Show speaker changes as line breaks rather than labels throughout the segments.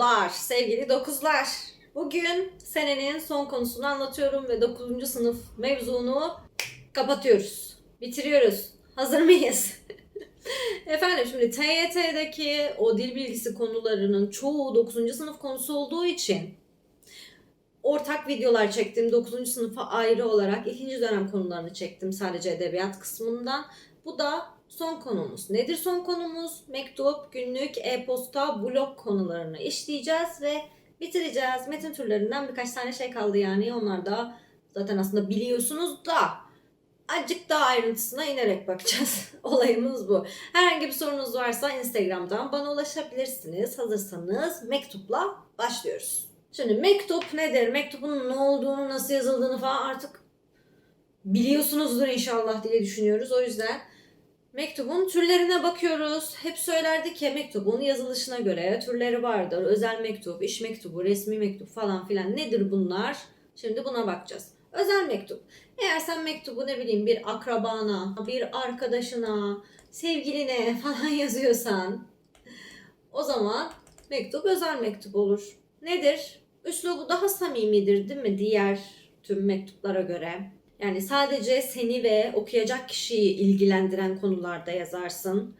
dokuzlar, sevgili dokuzlar. Bugün senenin son konusunu anlatıyorum ve 9. sınıf mevzunu kapatıyoruz. Bitiriyoruz. Hazır mıyız? Efendim şimdi TYT'deki o dil bilgisi konularının çoğu 9. sınıf konusu olduğu için ortak videolar çektim. 9. sınıfa ayrı olarak ikinci dönem konularını çektim sadece edebiyat kısmından. Bu da son konumuz. Nedir son konumuz? Mektup, günlük, e-posta, blog konularını işleyeceğiz ve bitireceğiz. Metin türlerinden birkaç tane şey kaldı yani. Onlar da zaten aslında biliyorsunuz da azıcık daha ayrıntısına inerek bakacağız. Olayımız bu. Herhangi bir sorunuz varsa Instagram'dan bana ulaşabilirsiniz. Hazırsanız mektupla başlıyoruz. Şimdi mektup nedir? Mektubun ne olduğunu, nasıl yazıldığını falan artık biliyorsunuzdur inşallah diye düşünüyoruz. O yüzden mektubun türlerine bakıyoruz. Hep söylerdik ya mektubun yazılışına göre türleri vardır. Özel mektup, iş mektubu, resmi mektup falan filan. Nedir bunlar? Şimdi buna bakacağız. Özel mektup. Eğer sen mektubu ne bileyim bir akrabana, bir arkadaşına, sevgiline falan yazıyorsan o zaman mektup özel mektup olur. Nedir? Üslubu daha samimidir değil mi diğer tüm mektuplara göre? Yani sadece seni ve okuyacak kişiyi ilgilendiren konularda yazarsın.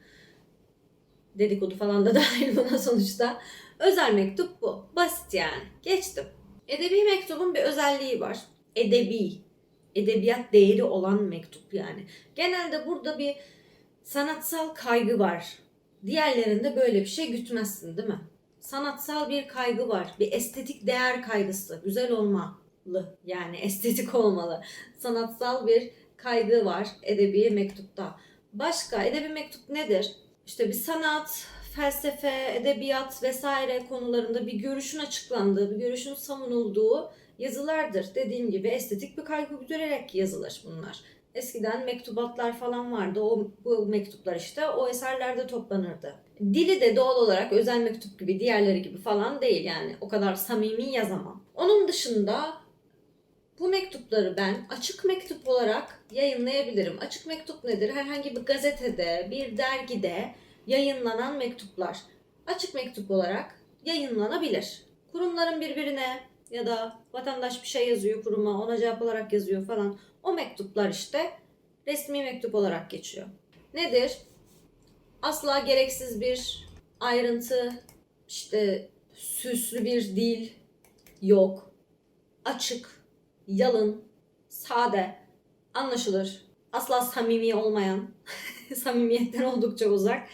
Dedikodu falan da dahil buna sonuçta. Özel mektup bu. Basit yani. Geçtim. Edebi mektubun bir özelliği var. Edebi. Edebiyat değeri olan mektup yani. Genelde burada bir sanatsal kaygı var. Diğerlerinde böyle bir şey gütmezsin değil mi? Sanatsal bir kaygı var. Bir estetik değer kaygısı. Güzel olmalı. Yani estetik olmalı. Sanatsal bir kaygı var edebi mektupta. Başka edebi mektup nedir? İşte bir sanat, felsefe, edebiyat vesaire konularında bir görüşün açıklandığı, bir görüşün savunulduğu yazılardır. Dediğim gibi estetik bir kaygı güderek yazılır bunlar. Eskiden mektubatlar falan vardı. O bu mektuplar işte o eserlerde toplanırdı. Dili de doğal olarak özel mektup gibi diğerleri gibi falan değil yani. O kadar samimi yazamam. Onun dışında bu mektupları ben açık mektup olarak yayınlayabilirim. Açık mektup nedir? Herhangi bir gazetede, bir dergide yayınlanan mektuplar. Açık mektup olarak yayınlanabilir. Kurumların birbirine ya da vatandaş bir şey yazıyor kuruma ona cevap olarak yazıyor falan. O mektuplar işte resmi mektup olarak geçiyor. Nedir? Asla gereksiz bir ayrıntı, işte süslü bir dil yok. Açık, yalın, sade, anlaşılır, asla samimi olmayan, samimiyetten oldukça uzak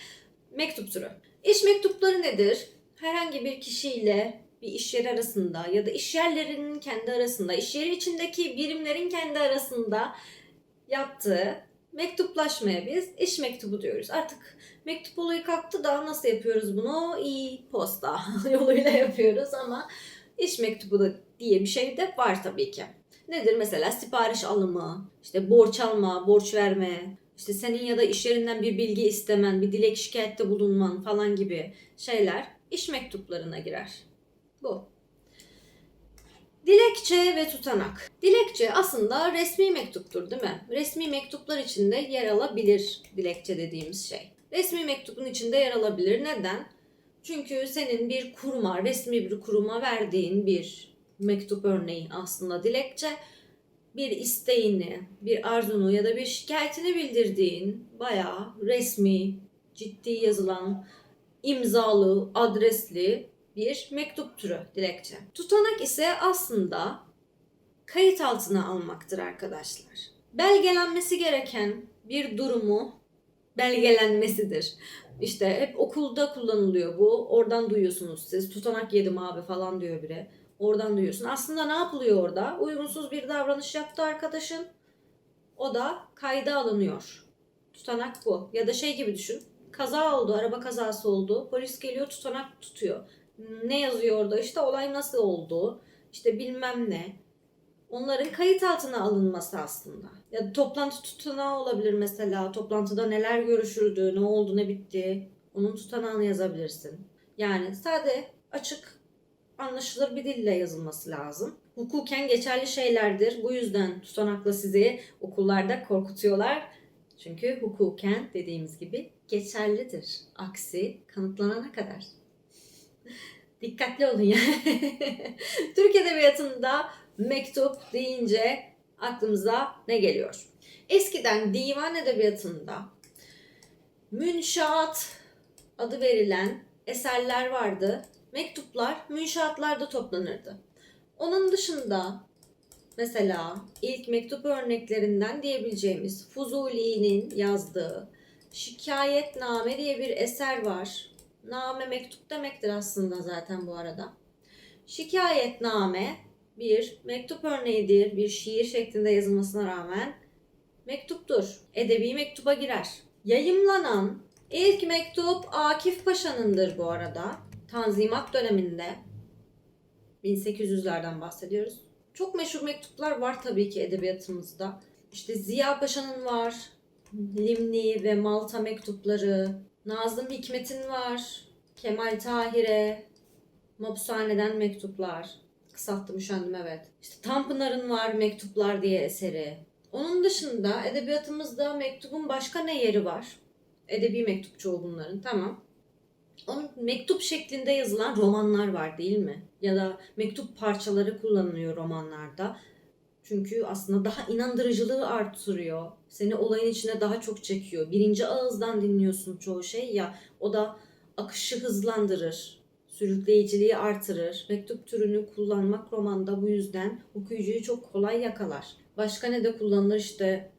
mektup türü. İş mektupları nedir? Herhangi bir kişiyle bir iş yeri arasında ya da iş yerlerinin kendi arasında, iş yeri içindeki birimlerin kendi arasında yaptığı mektuplaşmaya biz iş mektubu diyoruz. Artık mektup olayı kalktı da nasıl yapıyoruz bunu? E-posta yoluyla yapıyoruz ama iş mektubu da diye bir şey de var tabii ki. Nedir mesela sipariş alımı, işte borç alma, borç verme, işte senin ya da iş yerinden bir bilgi istemen, bir dilek şikayette bulunman falan gibi şeyler iş mektuplarına girer. Bu. Dilekçe ve tutanak. Dilekçe aslında resmi mektuptur değil mi? Resmi mektuplar içinde yer alabilir dilekçe dediğimiz şey. Resmi mektubun içinde yer alabilir. Neden? Çünkü senin bir kuruma, resmi bir kuruma verdiğin bir mektup örneği aslında dilekçe bir isteğini, bir arzunu ya da bir şikayetini bildirdiğin bayağı resmi, ciddi yazılan, imzalı, adresli bir mektup türü dilekçe. Tutanak ise aslında kayıt altına almaktır arkadaşlar. Belgelenmesi gereken bir durumu belgelenmesidir. İşte hep okulda kullanılıyor bu. Oradan duyuyorsunuz siz. Tutanak yedim abi falan diyor biri. Oradan duyuyorsun. Aslında ne yapılıyor orada? Uygunsuz bir davranış yaptı arkadaşın. O da kayda alınıyor. Tutanak bu. Ya da şey gibi düşün. Kaza oldu, araba kazası oldu. Polis geliyor, tutanak tutuyor. Ne yazıyor orada? İşte olay nasıl oldu? İşte bilmem ne. Onların kayıt altına alınması aslında. Ya toplantı tutanağı olabilir mesela. Toplantıda neler görüşüldü, ne oldu, ne bitti. Onun tutanağını yazabilirsin. Yani sade, açık, anlaşılır bir dille yazılması lazım. Hukuken geçerli şeylerdir. Bu yüzden tutanakla sizi okullarda korkutuyorlar. Çünkü hukuken dediğimiz gibi geçerlidir. Aksi kanıtlanana kadar. Dikkatli olun ya. Türk Edebiyatı'nda mektup deyince aklımıza ne geliyor? Eskiden divan edebiyatında münşaat adı verilen eserler vardı. Mektuplar münşaatlarda toplanırdı. Onun dışında mesela ilk mektup örneklerinden diyebileceğimiz Fuzuli'nin yazdığı Şikayetname diye bir eser var. Name mektup demektir aslında zaten bu arada. Şikayetname bir mektup örneğidir. Bir şiir şeklinde yazılmasına rağmen mektuptur. Edebi mektuba girer. Yayımlanan ilk mektup Akif Paşa'nındır bu arada. Tanzimat döneminde 1800'lerden bahsediyoruz. Çok meşhur mektuplar var tabii ki edebiyatımızda. İşte Ziya Paşa'nın var. Limni ve Malta mektupları. Nazım Hikmet'in var. Kemal Tahir'e. Mapushaneden mektuplar. Kısalttım üşendim evet. İşte Tanpınar'ın var Mektuplar diye eseri. Onun dışında edebiyatımızda mektubun başka ne yeri var? Edebi mektup çoğu bunların tamam. Onun mektup şeklinde yazılan romanlar var değil mi? Ya da mektup parçaları kullanılıyor romanlarda. Çünkü aslında daha inandırıcılığı artırıyor. Seni olayın içine daha çok çekiyor. Birinci ağızdan dinliyorsun çoğu şey ya. O da akışı hızlandırır. Sürükleyiciliği artırır. Mektup türünü kullanmak romanda bu yüzden okuyucuyu çok kolay yakalar. Başka ne de kullanılır işte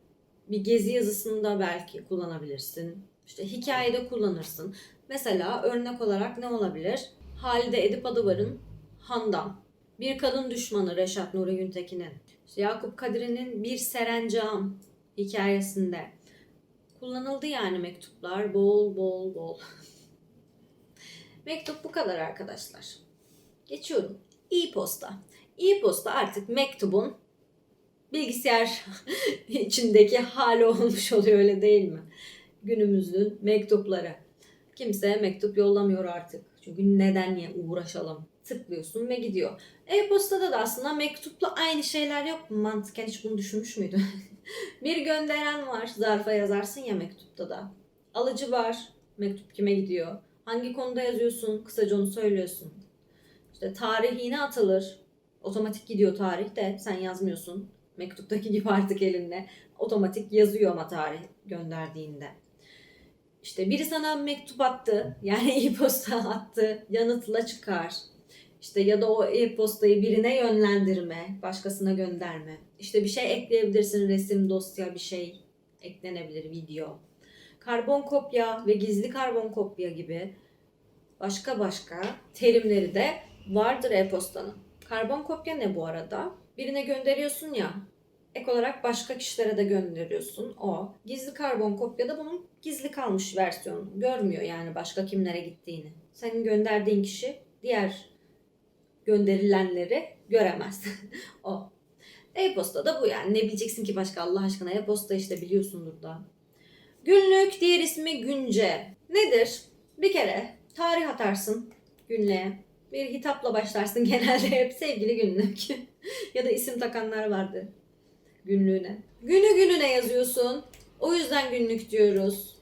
bir gezi yazısında belki kullanabilirsin. İşte hikayede kullanırsın. Mesela örnek olarak ne olabilir? Halide Edip Adıvar'ın Handan. Bir kadın düşmanı Reşat Nuri Güntekin'in. Yakup Kadri'nin Bir Serencam hikayesinde. Kullanıldı yani mektuplar bol bol bol. Mektup bu kadar arkadaşlar. Geçiyorum. E-posta. E-posta artık mektubun bilgisayar içindeki hali olmuş oluyor öyle değil mi? Günümüzün mektupları. Kimse mektup yollamıyor artık. Çünkü neden ya uğraşalım? Tıklıyorsun ve gidiyor. E-postada da aslında mektupla aynı şeyler yok mu? Mantıken hiç bunu düşünmüş müydün? bir gönderen var. Zarfa yazarsın ya mektupta da. Alıcı var. Mektup kime gidiyor? Hangi konuda yazıyorsun? Kısaca onu söylüyorsun. İşte tarih yine atılır. Otomatik gidiyor tarih de sen yazmıyorsun. Mektuptaki gibi artık elinde. Otomatik yazıyor ama tarih gönderdiğinde. İşte biri sana mektup attı. Yani e-posta attı. Yanıtla çıkar. İşte ya da o e-postayı birine yönlendirme, başkasına gönderme. İşte bir şey ekleyebilirsin, resim, dosya, bir şey eklenebilir, video. Karbon kopya ve gizli karbon kopya gibi başka başka terimleri de vardır e-postanın. Karbon kopya ne bu arada? Birine gönderiyorsun ya, ek olarak başka kişilere de gönderiyorsun o. Gizli karbon kopyada bunun gizli kalmış versiyonu. Görmüyor yani başka kimlere gittiğini. Senin gönderdiğin kişi diğer gönderilenleri göremez. o. E-posta da bu yani. Ne bileceksin ki başka Allah aşkına? E-posta işte biliyorsundur da. Günlük diğer ismi günce. Nedir? Bir kere tarih atarsın günlüğe. Bir hitapla başlarsın genelde hep sevgili günlük. ya da isim takanlar vardı günlüğüne. Günü gününe yazıyorsun. O yüzden günlük diyoruz.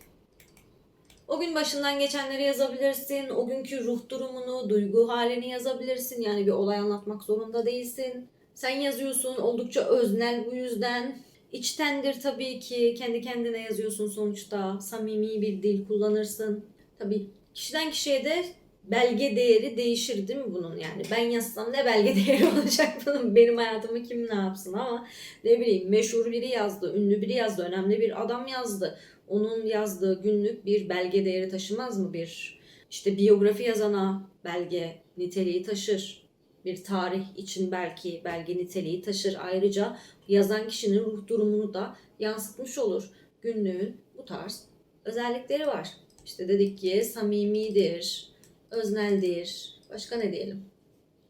O gün başından geçenleri yazabilirsin. O günkü ruh durumunu, duygu halini yazabilirsin. Yani bir olay anlatmak zorunda değilsin. Sen yazıyorsun. Oldukça öznel bu yüzden. İçtendir tabii ki. Kendi kendine yazıyorsun sonuçta. Samimi bir dil kullanırsın. Tabii kişiden kişiye de belge değeri değişir değil mi bunun yani? Ben yazsam ne belge değeri olacak bunun? Benim hayatımı kim ne yapsın ama ne bileyim meşhur biri yazdı, ünlü biri yazdı, önemli bir adam yazdı. Onun yazdığı günlük bir belge değeri taşımaz mı? Bir işte biyografi yazana belge niteliği taşır. Bir tarih için belki belge niteliği taşır. Ayrıca yazan kişinin ruh durumunu da yansıtmış olur. Günlüğün bu tarz özellikleri var. İşte dedik ki samimidir, özneldir. Başka ne diyelim?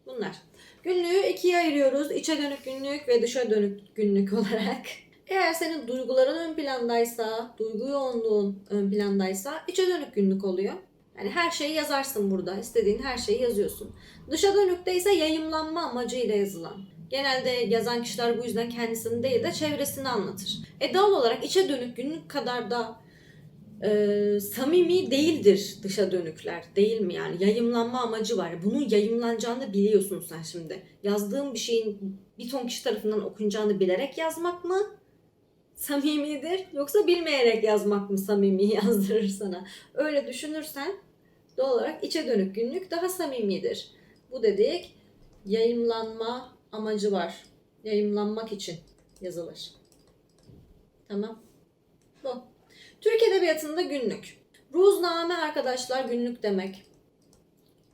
Bunlar. Günlüğü ikiye ayırıyoruz. İçe dönük günlük ve dışa dönük günlük olarak. Eğer senin duyguların ön plandaysa, duygu yoğunluğun ön plandaysa içe dönük günlük oluyor. Yani her şeyi yazarsın burada. İstediğin her şeyi yazıyorsun. Dışa dönükte ise yayımlanma amacıyla yazılan. Genelde yazan kişiler bu yüzden kendisini değil de çevresini anlatır. E doğal olarak içe dönük günlük kadar da e, samimi değildir dışa dönükler. Değil mi yani? Yayımlanma amacı var. Bunun yayımlanacağını biliyorsun sen şimdi. Yazdığın bir şeyin bir ton kişi tarafından okunacağını bilerek yazmak mı? Samimidir. Yoksa bilmeyerek yazmak mı samimi yazdırır sana? Öyle düşünürsen doğal olarak içe dönük günlük daha samimidir. Bu dedik yayımlanma amacı var. Yayımlanmak için yazılır. Tamam. Bu. Türk Edebiyatı'nda günlük. Ruzname arkadaşlar günlük demek.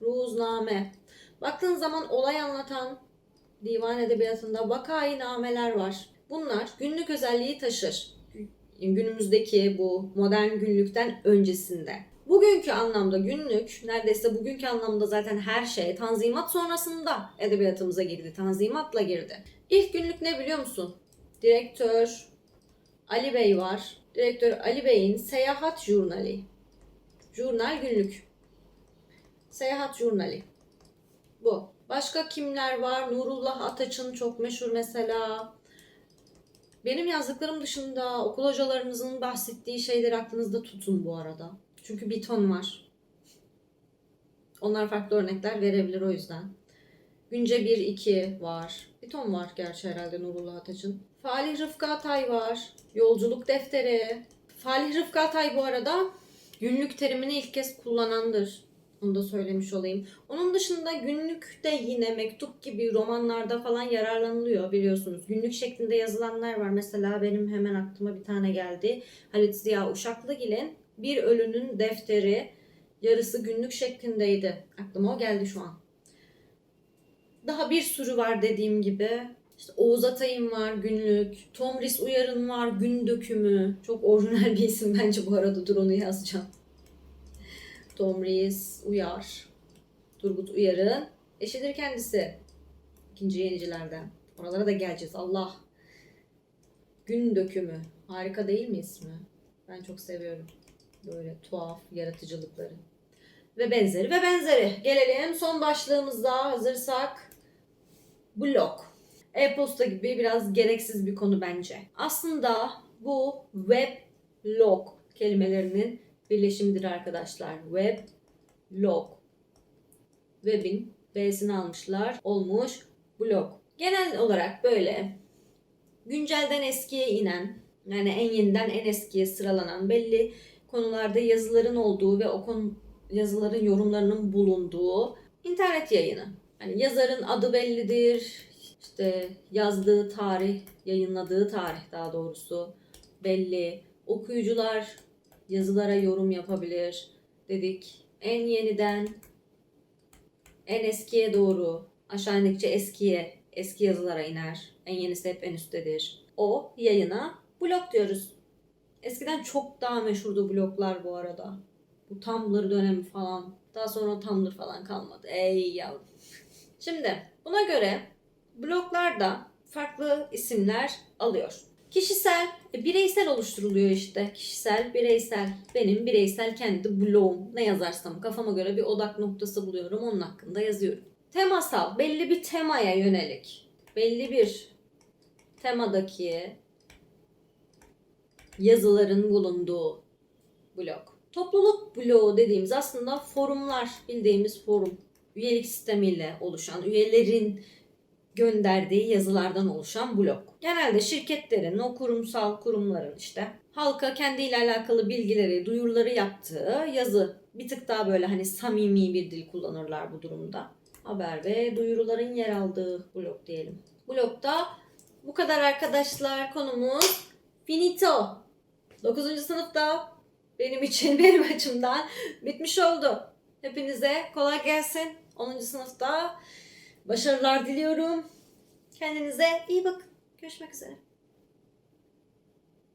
Ruzname. Baktığın zaman olay anlatan divan edebiyatında vakayı nameler var. Bunlar günlük özelliği taşır. Günümüzdeki bu modern günlükten öncesinde. Bugünkü anlamda günlük, neredeyse bugünkü anlamda zaten her şey Tanzimat sonrasında edebiyatımıza girdi. Tanzimatla girdi. İlk günlük ne biliyor musun? Direktör Ali Bey var. Direktör Ali Bey'in Seyahat Jurnali. Jurnal günlük. Seyahat Jurnali. Bu. Başka kimler var? Nurullah Ataç'ın çok meşhur mesela. Benim yazdıklarım dışında okul hocalarınızın bahsettiği şeyleri aklınızda tutun bu arada. Çünkü bir ton var. Onlar farklı örnekler verebilir o yüzden. Günce 1-2 var. Ton var gerçi herhalde Nurullah Ataç'ın. Falih Rıfkı Atay var. Yolculuk defteri. Falih Rıfkı Atay bu arada günlük terimini ilk kez kullanandır. Onu da söylemiş olayım. Onun dışında günlük de yine mektup gibi romanlarda falan yararlanılıyor biliyorsunuz. Günlük şeklinde yazılanlar var. Mesela benim hemen aklıma bir tane geldi. Halit Ziya Uşaklıgil'in Bir Ölünün Defteri yarısı günlük şeklindeydi. Aklıma o geldi şu an. Daha bir sürü var dediğim gibi. İşte Oğuz Atay'ın var günlük. Tomris Uyar'ın var gün dökümü. Çok orijinal bir isim bence bu arada. Dur onu yazacağım. Tomris Uyar. Turgut Uyar'ın eşidir kendisi. İkinci yenicilerden. Oralara da geleceğiz. Allah. Gün dökümü. Harika değil mi ismi? Ben çok seviyorum. Böyle tuhaf yaratıcılıkları. Ve benzeri ve benzeri. Gelelim son başlığımızda hazırsak. Blog. E-posta gibi biraz gereksiz bir konu bence. Aslında bu web log kelimelerinin birleşimidir arkadaşlar. Web log. Web'in B'sini almışlar. Olmuş blog. Genel olarak böyle güncelden eskiye inen yani en yeniden en eskiye sıralanan belli konularda yazıların olduğu ve o konu yazıların yorumlarının bulunduğu internet yayını. Yani yazarın adı bellidir, işte yazdığı tarih, yayınladığı tarih daha doğrusu belli. Okuyucular yazılara yorum yapabilir dedik. En yeniden en eskiye doğru aşağı indikçe eskiye, eski yazılara iner. En yenisi hep en üsttedir. O yayına blog diyoruz. Eskiden çok daha meşhurdu bloglar bu arada. Bu Tumblr dönemi falan. Daha sonra Tumblr falan kalmadı. Ey yavrum. Şimdi buna göre bloglar da farklı isimler alıyor. Kişisel, e, bireysel oluşturuluyor işte. Kişisel, bireysel. Benim bireysel kendi blogum. Ne yazarsam kafama göre bir odak noktası buluyorum. Onun hakkında yazıyorum. Temasal, belli bir temaya yönelik. Belli bir temadaki yazıların bulunduğu blog. Topluluk bloğu dediğimiz aslında forumlar, bildiğimiz forum. Üyelik sistemiyle oluşan, üyelerin gönderdiği yazılardan oluşan blog. Genelde şirketlerin, o kurumsal kurumların işte halka kendiyle alakalı bilgileri, duyuruları yaptığı yazı. Bir tık daha böyle hani samimi bir dil kullanırlar bu durumda. Haber ve duyuruların yer aldığı blog diyelim. Blogda bu kadar arkadaşlar konumuz finito. 9. sınıfta benim için, benim açımdan bitmiş oldu. Hepinize kolay gelsin. 10. sınıfta başarılar diliyorum. Kendinize iyi bakın. Görüşmek üzere.